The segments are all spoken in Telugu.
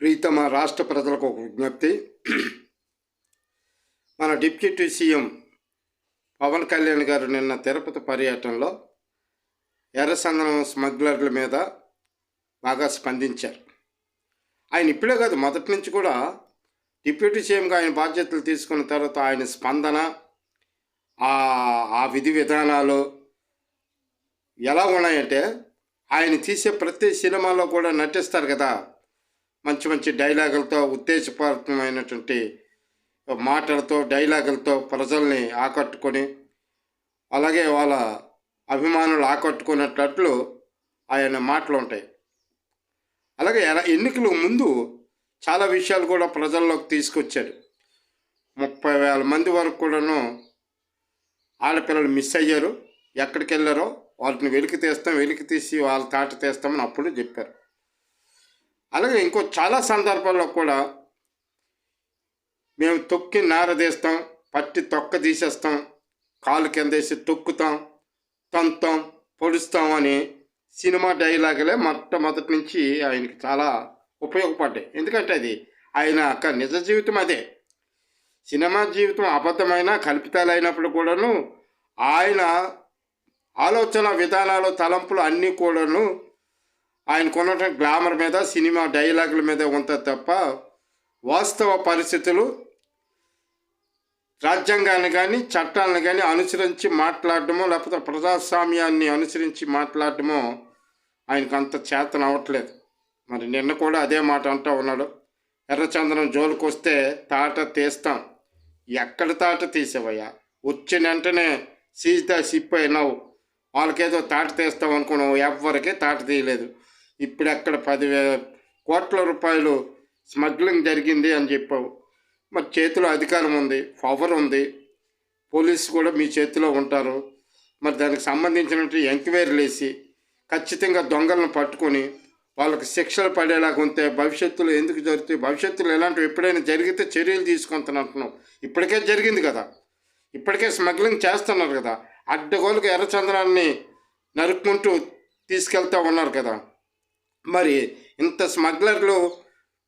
ప్రీతమ రాష్ట్ర ప్రజలకు ఒక విజ్ఞప్తి. మన డిప్యూటీ సీఎం పవన్ కళ్యాణ్ గారు నిన్న తిరుపతి పర్యటనలో ఎర్రసందనం స్మగ్లర్ల మీద బాగా స్పందించారు. ఆయన ఇప్పుడే కాదు మొదటి నుంచి కూడా డిప్యూటీ సీఎంగా ఆయన బాధ్యతలు తీసుకున్న తర్వాత ఆయన స్పందన ఆ ఆ విధి విధానాలు ఎలా ఉన్నాయంటే ఆయన తీసే ప్రతి సినిమాలో కూడా నటిస్తారు కదా మంచి మంచి డైలాగులతో ఉత్తేజపూరితమైనటువంటి మాటలతో డైలాగులతో ప్రజల్ని ఆకట్టుకొని అలాగే వాళ్ళ అభిమానులు ఆకట్టుకునేటట్లు ఆయన మాటలు ఉంటాయి. అలాగే ఎల- ఎన్నికల ముందు చాలా విషయాలు కూడా ప్రజల్లోకి తీసుకొచ్చారు ముప్పై వేల మంది వరకు కూడాను ఆడపిల్లలు మిస్ అయ్యారు. ఎక్కడికి వెళ్ళారో వాళ్ళని వెలికి తీస్తాం వెలికి తీసి వాళ్ళ తాట తీస్తామని అప్పుడు చెప్పారు. అలాగే ఇంకో చాలా సందర్భాల్లో కూడా మేము తొక్కి నారదీస్తాం పట్టి తొక్క తీసేస్తాం కాలు కిందేసి తొక్కుతాం తంతాం పొడుస్తాం అని సినిమా డైలాగులే మొట్టమొదటి నుంచి ఆయనకి చాలా ఉపయోగపడ్డాయి. ఎందుకంటే అది ఆయన యొక్క నిజ జీవితం అదే. సినిమా జీవితం అబద్ధమైన కల్పితాలైనప్పుడు కూడాను ఆయన ఆలోచన విధానాలు తలంపులు అన్నీ కూడాను ఆయనకున్న గ్లామర్ మీద సినిమా డైలాగుల మీద ఉంటుంది తప్ప వాస్తవ పరిస్థితులు రాజ్యాంగాన్ని కానీ చట్టాలను కానీ అనుసరించి మాట్లాడడమో లేకపోతే ప్రజాస్వామ్యాన్ని అనుసరించి మాట్లాడడమో ఆయనకు అంత చేతన అవ్వట్లేదు. మరి నిన్న కూడా అదే మాట అంటూ ఉన్నాడు. ఎర్రచందనం జోలికి వస్తే తాట తీస్తాం. ఎక్కడ తాట తీసేవయ్యా? వచ్చిన వెంటనే సీజ్ ద సిప్ అయినావు. వాళ్ళకేదో తాట తీస్తాం అనుకున్నావు. ఎవ్వరికీ తాట తీయలేదు. ఇప్పుడు అక్కడ పదివే కోట్ల రూపాయలు స్మగ్లింగ్ జరిగింది అని చెప్పావు. మరి చేతిలో అధికారం ఉంది పవర్ ఉంది పోలీసు కూడా మీ చేతిలో ఉంటారు. మరి దానికి సంబంధించినట్టు ఎంక్వైరీలు వేసి ఖచ్చితంగా దొంగలను పట్టుకొని వాళ్ళకి శిక్షలు పడేలాగా ఉంటే భవిష్యత్తులో ఎందుకు జరుగుతాయి భవిష్యత్తులో ఇలాంటివి ఎప్పుడైనా జరిగితే చర్యలు తీసుకుంటున్నట్టున్నావు ఇప్పటికే జరిగింది కదా. ఇప్పటికే స్మగ్లింగ్ చేస్తున్నారు కదా. అడ్డగోలుగా ఎర్రచంద్రాన్ని నరుక్కుంటూ తీసుకెళ్తూ ఉన్నారు కదా. మరి ఇంత స్మగ్లర్లు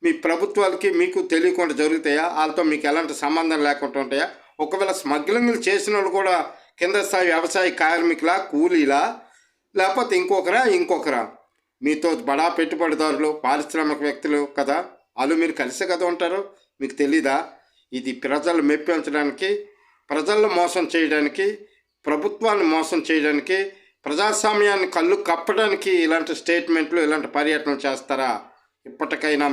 మీ ప్రభుత్వాలకి మీకు తెలియకుండా జరుగుతాయా? వాళ్ళతో మీకు ఎలాంటి సంబంధం లేకుండా ఉంటాయా? ఒకవేళ స్మగ్లింగ్లు చేసిన వాళ్ళు కూడా కింద స్థాయి వ్యవసాయ కార్మికులా కూలీలా? లేకపోతే ఇంకొకరా ఇంకొకరా? మీతో బడా పెట్టుబడిదారులు పారిశ్రామిక వ్యక్తులు కదా? వాళ్ళు మీరు కలిసే కదా ఉంటారు? మీకు తెలీదా? ఇది ప్రజలు మెప్పించడానికి ప్రజలను మోసం చేయడానికి ప్రభుత్వాన్ని మోసం చేయడానికి ప్రజాస్వామ్యాన్ని కళ్ళు కప్పడానికి ఇలాంటి స్టేట్మెంట్లు ఇలాంటి పర్యటనలు చేస్తారా? ఇప్పటికైనా